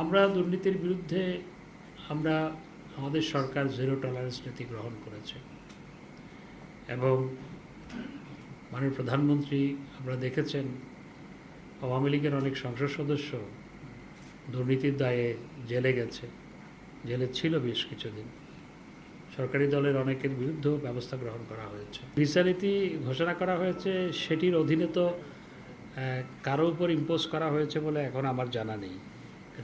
আমরা দুর্নীতির বিরুদ্ধে, আমরা আমাদের সরকার জিরো টলারেন্স নীতি গ্রহণ করেছে। এবং মাননীয় প্রধানমন্ত্রী, আমরা দেখেছেন, আওয়ামী লীগের অনেক সংসদ সদস্য দুর্নীতির দায়ে জেলে গেছে। জেলে ছিল বেশ কিছুদিন। সরকারি দলের অনেকের বিরুদ্ধেও ব্যবস্থা গ্রহণ করা হয়েছে। ভিসা নীতি ঘোষণা করা হয়েছে, সেটির অধীনে তো কারও উপর ইম্পোজ করা হয়েছে বলে এখন আমার জানা নেই।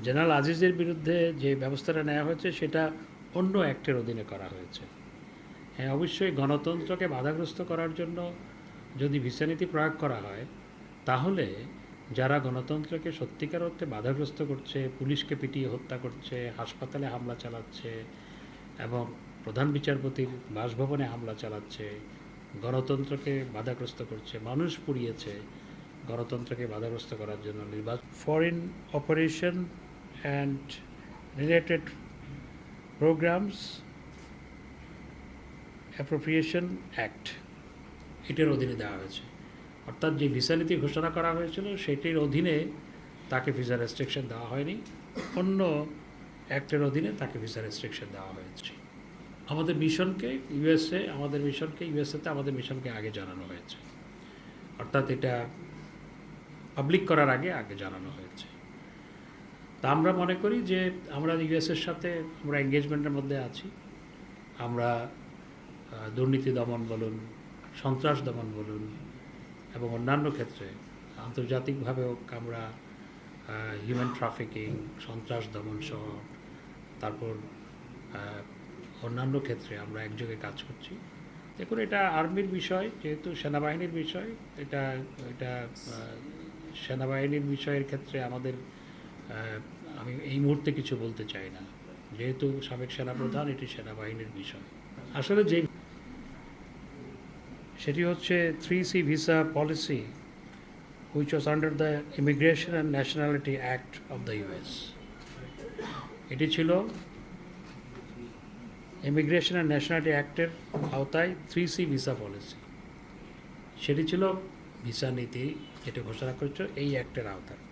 জেনারেল আজিজের বিরুদ্ধে যে ব্যবস্থাটা নেওয়া হয়েছে, সেটা অন্য অ্যাক্টের অধীনে করা হয়েছে। হ্যাঁ অবশ্যই গণতন্ত্রকে বাধাগ্রস্ত করার জন্য যদি ভিসা নীতি প্রয়োগ করা হয়, তাহলে যারা গণতন্ত্রকে সত্যিকার অর্থে বাধাগ্রস্ত করছে, পুলিশকে পিটিয়ে হত্যা করছে, হাসপাতালে হামলা চালাচ্ছে এবং প্রধান বিচারপতির বাসভবনে হামলা চালাচ্ছে, গণতন্ত্রকে বাধাগ্রস্ত করছে, মানুষ পুড়িয়েছে গণতন্ত্রকে বাধাগ্রস্ত করার জন্য নির্বাচন foreign operation and related programs appropriation act এটার অধীনে দেওয়া হয়েছে। অর্থাৎ যে ভিসা নীতি ঘোষণা করা হয়েছিল, সেটির অধীনে তাকে ভিসা রেস্ট্রিকশন দেওয়া হয়নি। অন্য অ্যাক্টের অধীনে তাকে ভিসা রেস্ট্রিকশন দেওয়া হয়েছে। আমাদের মিশনকে ইউএসএ আমাদের মিশনকে ইউএসএতে আমাদের মিশনকে আগে জানানো হয়েছে। অর্থাৎ এটা পাবলিক করার আগে আগে জানানো হয়েছে। তা আমরা মনে করি যে আমরা ইউএসের সাথে, আমরা এঙ্গেজমেন্টের মধ্যে আছি। আমরা দুর্নীতি দমন বলুন, সন্ত্রাস দমন বলুন এবং অন্যান্য ক্ষেত্রে আন্তর্জাতিকভাবেও আমরা হিউম্যান ট্রাফিকিং সন্ত্রাস দমন সহ, তারপর অন্যান্য ক্ষেত্রে আমরা একযোগে কাজ করছি। দেখুন, এটা আর্মির বিষয়, যেহেতু সেনাবাহিনীর বিষয়, এটা এটা সেনাবাহিনীর বিষয়ের ক্ষেত্রে আমাদের আমি এই মুহূর্তে কিছু বলতে চাই না। যেহেতু সাবেক সেনাপ্রধান, এটি সেনাবাহিনীর বিষয়। আসলে যে সেটি হচ্ছে three C visa policy which was under the immigration and nationality act of the US এটি ছিল ইমিগ্রেশন অ্যান্ড ন্যাশনালিটি অ্যাক্টের আওতায় থ্রি সি ভিসা পলিসি। সেটি ছিল ভিসা নীতি যেটা ঘোষণা করেছিল এই অ্যাক্টের আওতায়।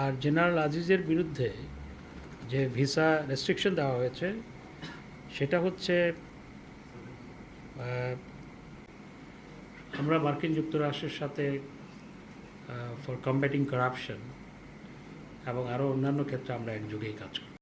আর জেনারেল আজিজের বিরুদ্ধে যে ভিসা রেস্ট্রিকশন দেওয়া হয়েছে, সেটা হচ্ছে আমরা মার্কিন যুক্তরাষ্ট্রের সাথে ফর কম্ব্যাটিং করাপশন এবং আরও অন্যান্য ক্ষেত্রে আমরা একযোগেই কাজ করি।